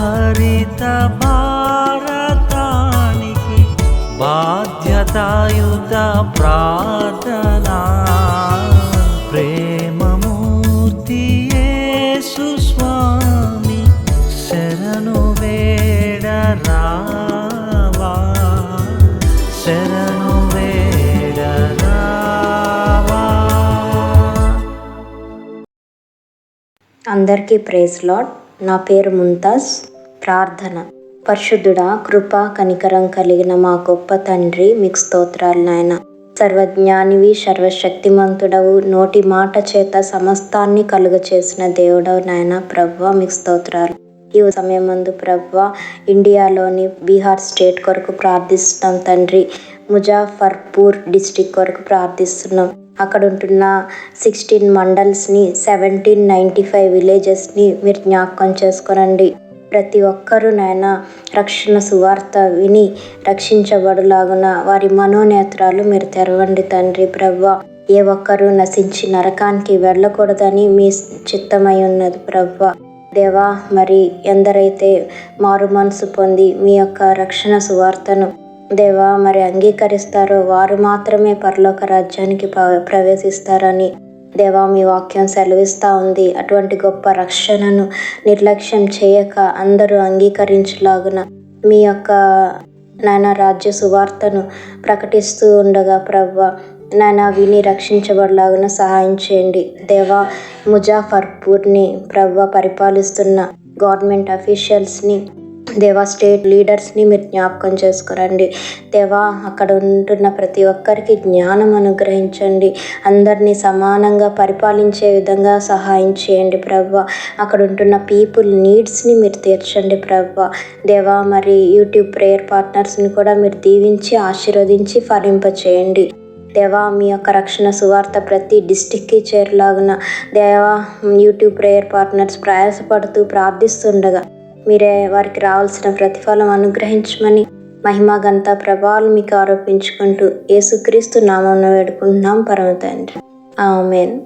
హరిత భారతానికి బాధ్యతాయుత ప్రార్థనా. ప్రేమమూర్తి స్వామి శరణు వేడరా అందరికీ ప్రేస్ లాడ్. నా పేరు ముంతాజ్. ప్రార్థన. పరిశుద్ధుడా కృప కనికరం కలిగిన మా గొప్ప తండ్రి మీకు స్తోత్రాలు నాయన. సర్వజ్ఞానివి సర్వశక్తిమంతుడవు నోటి మాట చేత సమస్తాన్ని కలుగ చేసిన దేవుడవు నాయన. ప్రవ్వ మీకు స్తోత్రాలు. ఈ సమయం ముందు ప్రవ్వ ఇండియాలోని బీహార్ స్టేట్ కొరకు ప్రార్థిస్తున్నాం తండ్రి. ముజాఫర్పూర్ డిస్టిక్ కొరకు ప్రార్థిస్తున్నాం. అక్కడ ఉంటున్న సిక్స్టీన్ మండల్స్ని సెవెంటీన్ నైంటీ ఫైవ్ విలేజెస్ని మీరు జ్ఞాపకం చేసుకోనండి ప్రతి ఒక్కరూ నాయన రక్షణ సువార్త విని రక్షించబడులాగున వారి మనోనేత్రాలు మీరు తెరవండి తండ్రి ప్రవ్వ. ఏ ఒక్కరూ నశించి నరకానికి వెళ్ళకూడదని మీ చిత్తమై ఉన్నది ప్రవ్వ. దేవా మరి ఎందరైతే మారు మనసు పొంది మీ యొక్క రక్షణ సువార్తను దేవా మరి అంగీకరిస్తారో వారు మాత్రమే పరలోక రాజ్యానికి ప్రవేశిస్తారని దేవా మీ వాక్యం సెలవిస్తూ ఉంది. అటువంటి గొప్ప రక్షణను నిర్లక్ష్యం చేయక అందరూ అంగీకరించలాగున మీ యొక్క నాయన రాజ్య సువార్తను ప్రకటిస్తూ ఉండగా ప్రవ్వ నాయన విని రక్షించబడలాగున సహాయం చేయండి. దేవా ముజాఫర్పూర్ని ప్రవ్వ పరిపాలిస్తున్న గవర్నమెంట్ అఫీషియల్స్ని దేవా స్టేట్ లీడర్స్ని మీరు జ్ఞాపకం చేసుకురండి. దేవా అక్కడ ఉంటున్న ప్రతి ఒక్కరికి జ్ఞానం అనుగ్రహించండి. అందరినీ సమానంగా పరిపాలించే విధంగా సహాయం చేయండి ప్రవ్వ. అక్కడ ఉంటున్న పీపుల్ నీడ్స్ని మీరు తీర్చండి ప్రవ్వ. దేవా మరి యూట్యూబ్ ప్రేయర్ పార్ట్నర్స్ని కూడా మీరు దీవించి ఆశీర్వదించి ఫలింప చేయండి దేవా మీ యొక్క రక్షణ సువార్త ప్రతి డిస్టిక్కి చేరులాగున. దేవా యూట్యూబ్ ప్రేయర్ పార్ట్నర్స్ ప్రయాసపడుతూ ప్రార్థిస్తుండగా మీరే వారికి రావాల్సిన ప్రతిఫలం అనుగ్రహించమని మహిమా గంత ప్రభావాలు మీకు ఆరోపించుకుంటూ యేసుక్రీస్తు నామం వేడుకుంటున్నాం పరమ తండ్రి. ఆమెన్.